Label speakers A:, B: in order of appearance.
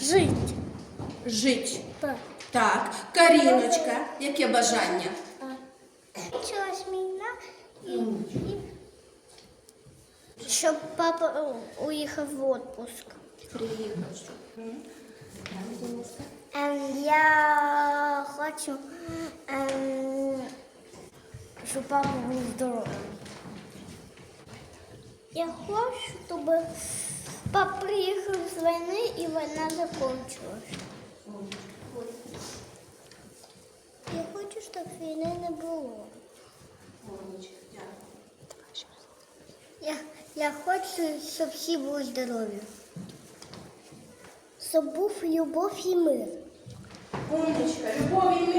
A: Жить.
B: Жить.
A: Так.
B: Так. Каріночка, яке бажання?
A: Почалась війна і, і щоб папа е, уїхав в відпуск.
B: Приїхав.
A: Ем, я хочу, ем, щоб папа був здоровий. Я хочу, щоб папа приїхав з війни і війна закінчилась. Я хочу, щоб війни не було. Я, я хочу, щоб всі були здорові. Щоб був любов і мир.
B: Умничка, любові і миру